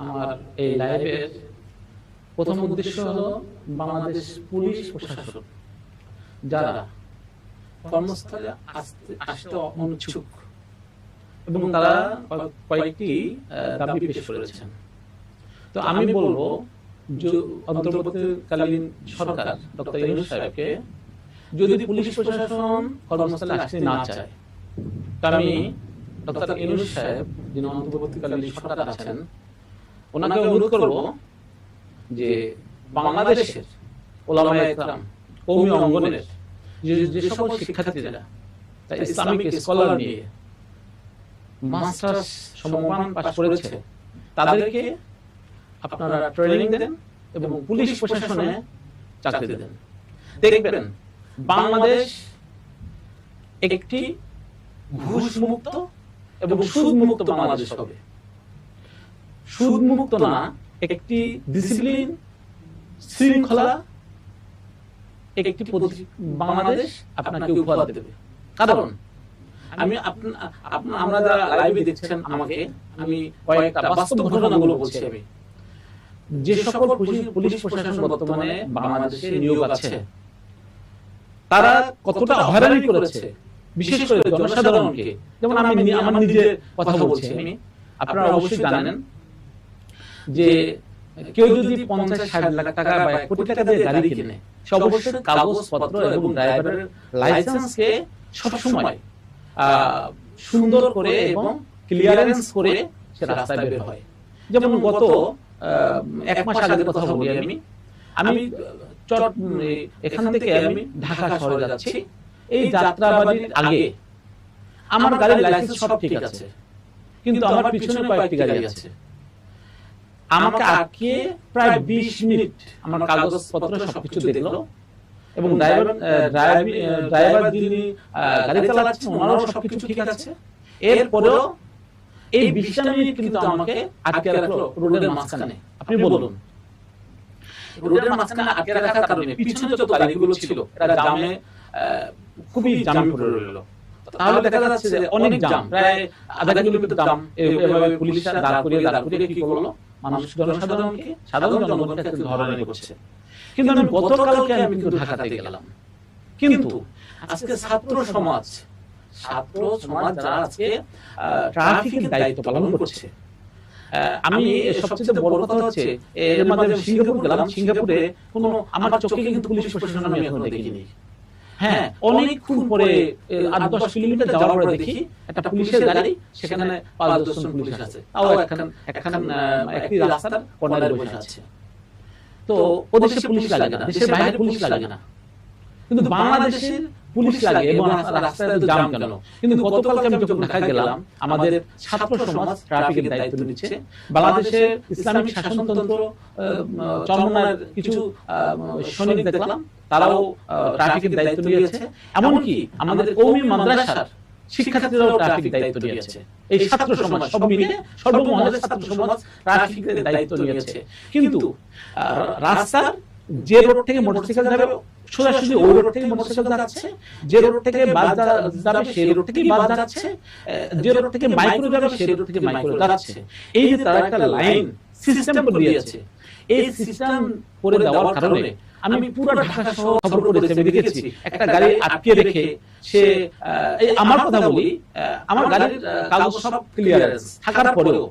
আমার এই লাইভের প্রথম উদ্দেশ্য হলো বাংলাদেশ পুলিশ প্রশাসন যারা কর্মস্থলে আসতে আসতে অনুচ্ছুক এবং তারা কয়েকটি দাবি পেশ করেছেন। তো আমি বলব যে অন্তর্বর্তীকালীন সরকার ডক্টর ইউনুস সাহেবকে যদি পুলিশ প্রশাসন কর্মস্থলে আসতে না চায় আমি ডক্টর ইউনুস সাহেব যিনি অন্তর্বর্তীকালীন সরকার আছেন ওনাকে অনুরোধ করব যে বাংলাদেশের ওলামায়ে একরাম কৌমি অঙ্গনের যে যে সকল শিক্ষার্থীরা ইসলামিক স্কলার নিয়ে মাস্টার্স সমমান পাশ করেছে। তাদেরকে আপনারা ট্রেনিং দেন এবং পুলিশ প্রশাসনে চাকরি দেন। দেখবেন বাংলাদেশ একটি ঘুষ মুক্ত এবং সুদ মুক্ত বাংলাদেশ হবে। সুদ মুক্ত না একটি ডিসিপ্লিন শৃঙ্খলা একটি বাংলাদেশ আপনাকে উপহার দেবে। কারণ আমি যারা লাইভে দেখছেন আমাকে আমি কয়েকটা বাস্তব ঘটনাগুলো বলছি আমি। যে সকল পুলিশ- পুলিশ প্রশাসন বর্তমানে বাংলাদেশে নিয়োগ আছে তারা কতটা হয়রানি করেছে? বিশেষ করে জনসাধারণকে। যেমন আমি আমার নিজের কথা বলছি আমি। আপনারা অবশ্যই জানেন যে কেউ যদি পঞ্চাশ ষাট লাখ টাকা বা এক কোটি টাকা দিয়ে গাড়ি কিনে সে অবশ্যই কাগজপত্র এবং ড্রাইভারের লাইসেন্সকে সবসময় সুন্দর করে এবং ক্লিয়ারেন্স করে সে রাস্তায় বের হয়। যেমন গত এক মাস আগের কথা বলি আমি। আমি। চট এখান থেকে আমি ঢাকা শহরে যাচ্ছি। এই যাত্রাবাড়ির আগে আমার গাড়ির লাইসেন্স সব ঠিক আছে। কিন্তু আমার পিছনে কয়েকটি গাড়ি আছে। আমাকে আটকে প্রায় বিশ মিনিট আমার কাগজপত্র সবকিছু দেখল। এবং ড্রাইভার ড্রাইভার যিনি গাড়ি চালাচ্ছেন ওনারও সবকিছু ঠিক আছে। এরপরেও এই বিশটা মিনিট কিন্তু আমাকে আটকে রাখল রোডের মাঝখানে। আপনি বলুন। রোডের মাঝখানে আটকে রাখার কারণে পিছনে যত গাড়িগুলো ছিল এরা জামে খুবই জামে পড়ে রইল তাহলে দেখা যাচ্ছে যে অনেক জাম প্রায় আধা কিলোমিটার জাম। এভাবে পুলিশরা দাঁড় করিয়ে দাঁড় করিয়ে কি করল? মানুষ জনসাধারণকে সাধারণ জনগণকে একটা ধরনের করছে। কিন্তু আমি গতকালকে আমি কিন্তু ঢাকাতে গেলাম। কিন্তু আজকে ছাত্র সমাজ ছাত্র সমাজ যারা আজকে ট্রাফিকের দায়িত্ব পালন করছে। আমি সবচেয়ে বড় কথা হচ্ছে এর মাঝে সিঙ্গাপুর গেলাম। সিঙ্গাপুরে কোনো আমার চোখে কিন্তু পুলিশ প্রশাসন আমি এখনও দেখিনি হ্যাঁ অনেকক্ষণ পরে আট দশ কিলোমিটার যাওয়ার পরে দেখি একটা পুলিশের গাড়ি সেখানে পাঁচ দশজন পুলিশ আছে। তাও একখান একখান একটি রাস্তার কর্নারে বসে আছে। তো ওদেশে দেশে পুলিশ লাগে না। দেশের বাইরে পুলিশ লাগে না। কিন্তু বাংলাদেশের পুলিশ লাগে এবং রাস্তায় জাম কেন? কিন্তু গতকালকে আমি যখন ঢাকা গেলাম আমাদের ছাত্র সমাজ ট্রাফিকের দায়িত্ব নিচ্ছে। বাংলাদেশের ইসলামিক শাসনতন্ত্র চরমনার কিছু সৈনিক দেখলাম তারাও ট্রাফিকের দায়িত্ব নিয়েছে। এমনকি আমাদের কৌমি মাদ্রাসার শিক্ষার্থীরাও ট্রাফিক দায়িত্ব নিয়েছে। এই ছাত্র সমাজ সব মিলে সর্বমহলের ছাত্র সমাজ ট্রাফিকের দায়িত্ব নিয়েছে। কিন্তু রাস্তার যে রোড থেকে মোটরসাইকেল যাবে, সোজাসুজি ওই রোড থেকে মোটরসাইকেল যাচ্ছে। যে রোড থেকে বাস যাবে, সেই রোড থেকেই বাস যাচ্ছে। যে রোড থেকে মাইক্রো যাবে, সেই রোড থেকে মাইক্রো যাচ্ছে। এই যে তারা একটা লাইন সিস্টেম করে দিয়েছে। এই সিস্টেম করে দেওয়ার কারণে আমি পুরো ঢাকা শহর খবর করেছি আমি দেখেছি, একটা গাড়ি আটকে রেখে সে আমার কথা বলি আমার গাড়ির কাগজ সব ক্লিয়ারেন্স থাকার পরেও